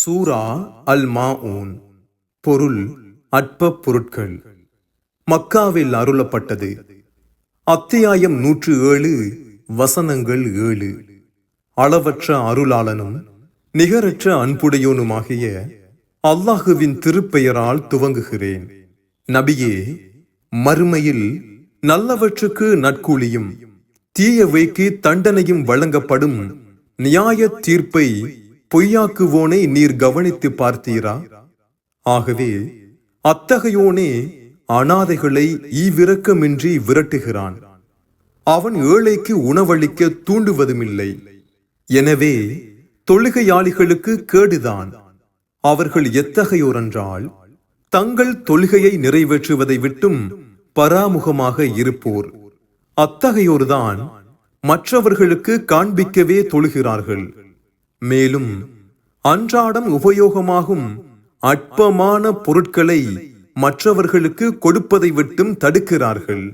சூரா அல் மாஊன் பொருள் அற்ப பொருட்கள். மக்காவில் அருளப்பட்டது. அத்தியாயம் நூற்று ஏழு வசனங்கள் ஏழு. அளவற்ற அருளாளனும் நிகரற்ற அன்புடையோனுமாகிய அல்லாஹுவின் திருப்பெயரால் துவங்குகிறேன். நபியே மறுமையில் நல்லவற்றுக்கு நற்கூலியும் தீயவைக்கு தண்டனையும் வழங்கப்படும் நியாய தீர்ப்பை பொய்யாக்குவோனை நீர் கவனித்து பார்த்தீரா? ஆகவே அத்தகையோனே அனாதைகளை ஈவிரக்கமின்றி விரட்டுகிறான். அவன் ஏழைக்கு உணவளிக்க தூண்டுவதுமில்லை. எனவே தொழுகையாளிகளுக்கு கேடுதான். அவர்கள் எத்தகையோரென்றால் தங்கள் தொழுகையை நிறைவேற்றுவதை விட்டும் பராமுகமாக இருப்போர். அத்தகையோர்தான் மற்றவர்களுக்கு காண்பிக்கவே தொழுகிறார்கள். மேலும் அன்றாடம் உபயோகமாகும் அற்பமான பொருட்களை மற்றவர்களுக்கு கொடுப்பதை விட்டும் தடுக்கிறார்கள்.